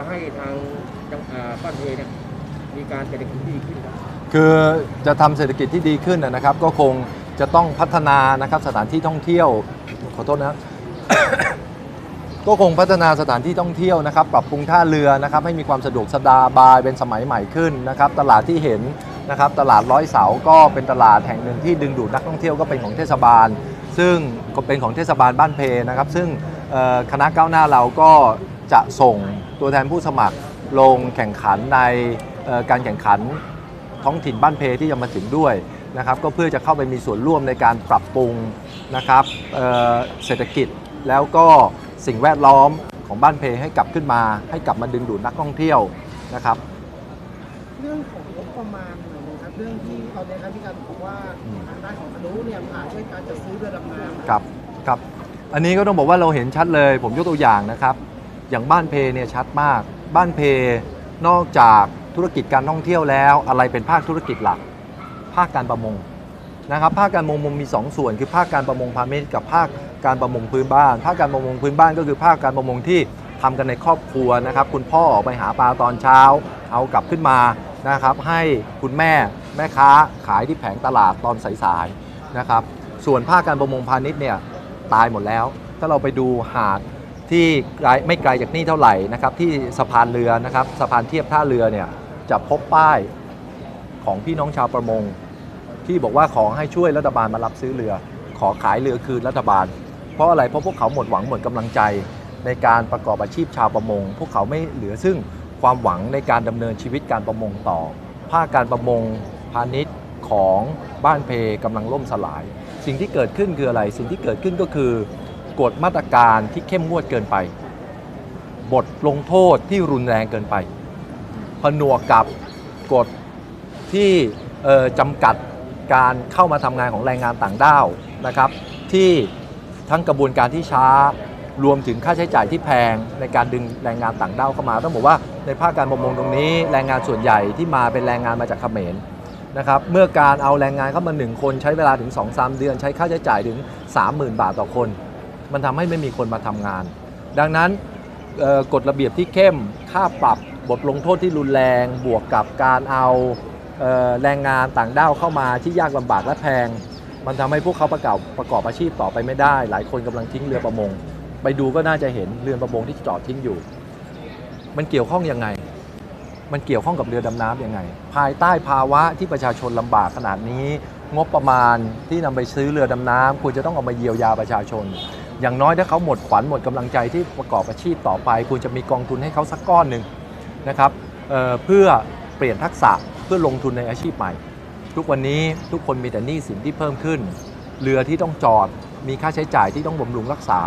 จะให้ทางจังอ่าบ้านเพเนี่ยมีการเศรษฐกิจที่ดีขึ้นครับคือจะทำเศรษฐกิจที่ดีขึ้นนะครับ ก็คงจะต้องพัฒนานะครับสถานที่ท่องเที่ยวขอโทษนะครับก็คงพัฒนาสถานที่ท่องเที่ยวนะครับ ปรับปรุงท่าเรือนะครับให้มีความสะดวกสบายเป็นสมัยใหม่ขึ้นนะครับ ตลาดที่เห็นนะครับตลาดร้อยเสาก็เป็นตลาดแห่งหนึ่งที่ดึงดูดนักท่องเที่ยวก็เป็นของเทศบาล ซึ่งก็เป็นของเทศบาลบ้านเพนะครับ ซึ่งคณะก้าวหน้าเราก็ จะส่งตัวแทนผู้สมัครลงแข่งขันในเอ่อการแข่งขันท้องถิ่นบ้านเพที่จะมาถึงด้วยนะครับก็เพื่อจะเข้าไปมีส่วนร่วมในการปรับปรุงนะครับเอ่อเศรษฐกิจแล้วก็สิ่งแวดล้อมของบ้านเพให้กลับขึ้นมา ให้กลับมาดึงดูดนักท่องเที่ยวนะครับ เรื่องของงบประมาณหน่อยนะครับเรื่องที่ตอนนี้ครับพี่การบอกว่าอืมทางด้านของอนุเนี่ยผ่านด้วยการจัดซื้อเรือดำน้ำครับครับอันนี้ก็ต้องบอกว่าเราเห็นชัดเลย ผมยกตัวอย่างนะครับ อย่างบ้านเพเนี่ยชัดมาก บ้านเพนอกจากธุรกิจการท่องเที่ยวแล้ว อะไรเป็นภาคธุรกิจหลัก ภาคการประมงนะครับภาคการประมงมี 2 ส่วน คือภาคการประมงพาณิชย์กับภาคการประมงพื้นบ้าน ภาคการประมงพื้นบ้านก็คือภาคการประมงที่ทำกันในครอบครัวนะครับ คุณพ่อออกไปหาปลาตอนเช้า เอากลับขึ้นมานะครับ ให้คุณแม่แม่ค้าขายที่แผงตลาดตอนสายๆนะครับ ส่วนภาคการประมงพาณิชย์เนี่ยตายหมดแล้ว ถ้าเราไปดูหาด ที่ไม่ไกลจากนี่เท่าไหร่นะครับที่สะพานเรือนะครับสะพานเทียบท่าเรือเนี่ยจะพบป้ายของพี่น้องชาวประมง ที่บอกว่าขอให้ช่วยรัฐบาลมารับซื้อเรือ ขอขายเรือคืนรัฐบาล เพราะอะไรเพราะพวกเขาหมดหวังหมดกำลังใจในการประกอบอาชีพชาวประมง พวกเขาไม่เหลือซึ่งความหวังในการดำเนินชีวิตการประมงต่อ ภาคการประมงพาณิชย์ของบ้านเพกำลังล่มสลาย สิ่งที่เกิดขึ้นคืออะไร สิ่งที่เกิดขึ้นก็คือ กฎมาตรการที่เข้มงวดเกินไป บทลงโทษที่รุนแรงเกินไป ผนวกกับกฎที่จำกัดการเข้ามาทำงานของแรงงานต่างด้าวนะครับ ที่ทั้งกระบวนการที่ช้ารวมถึงค่าใช้จ่ายที่แพงในการดึงแรงงานต่างด้าวเข้ามา ต้องบอกว่าในภาคการประมงตรงนี้ แรงงานส่วนใหญ่ที่มาเป็นแรงงานมาจากเขมรนะครับเมื่อการเอาแรงงานเข้ามา 1 คนใช้เวลาถึง 2-3 เดือน ใช้ค่าใช้จ่ายถึง 30,000 บาทต่อคน มันทำให้ไม่มีคนมาทำงาน ดังนั้นกฎระเบียบที่เข้มค่าปรับบทลงโทษที่รุนแรงบวกกับการเอาเออแรงงานต่างด้าวเข้ามาที่ยากลำบากและแพง มันทำให้พวกเขาประกอบประกอบอาชีพต่อไปไม่ได้ หลายคนกำลังทิ้งเรือประมง ไปดูก็น่าจะเห็นเรือประมงที่จอดทิ้งอยู่ มันเกี่ยวข้องยังไง มันเกี่ยวข้องกับเรือดำน้ำยังไง ภายใต้ภาวะที่ประชาชนลำบากขนาดนี้ งบประมาณที่นำไปซื้อเรือดำน้ำควรจะต้องเอามาเยียวยาประชาชน อย่างน้อยถ้าเขาหมดขวัญหมดกำลังใจที่ประกอบอาชีพต่อไปควรจะมีกองทุนให้เขาสักก้อนหนึ่งนะครับเเพื่อเปลี่ยนทักษะเพื่อลงทุนในอาชีพใหม่ ทุกวันนี้ทุกคนมีแต่หนี้สินที่เพิ่มขึ้น เรือที่ต้องจอด มีค่าใช้จ่ายที่ต้องบำรุงรักษา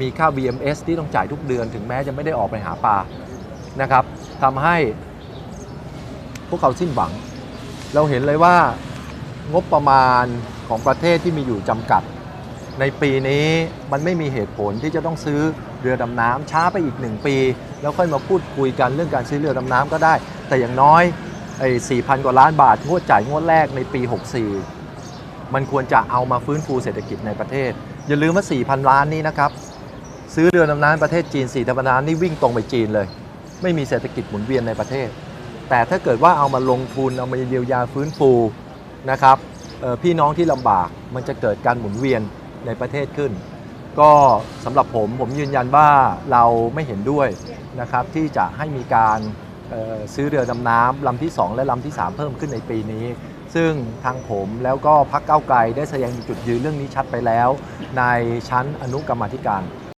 มีค่า VMS ที่ต้องจ่ายทุกเดือน ถึงแม้จะไม่ได้ออกไปหาปลานะครับทำให้พวกเขาสิ้นหวัง เราเห็นเลยว่างบประมาณของประเทศที่มีอยู่จำกัด ในปีนี้มันไม่มีเหตุผลที่จะต้องซื้อเรือดำน้ำช้าไปอีกหนึ่งปี แล้วค่อยมาพูดคุยกันเรื่องการซื้อเรือดำน้ำก็ได้ แต่อย่างน้อยไอ้สี่พันกว่าล้านบาทงวดจ่ายงวดแรกในปี 64 มันควรจะเอามาฟื้นฟูเศรษฐกิจในประเทศ อย่าลืมว่า 4,000 ล้านนี้นะครับ ซื้อเรือดำน้ำประเทศจีน4,000ล้านนี่วิ่งตรงไปจีนเลย ไม่มีเศรษฐกิจหมุนเวียนในประเทศ แต่ถ้าเกิดว่าเอามาลงทุนเอามาเยียวยาฟื้นฟูนะครับพี่น้องที่ลำบากมันจะเกิดการหมุนเวียน ในประเทศขึ้น ก็สำหรับผมผมยืนยันว่าเราไม่เห็นด้วยนะครับที่จะให้มีการซื้อเรือดำน้ำลำที่ 2 และลำที่ 3 เพิ่มขึ้นในปีนี้ ซึ่งทางผมแล้วก็พักเก้าไกลได้แสดงจุดยืนเรื่องนี้ชัดไปแล้ว ในชั้นอนุกรรมธิการ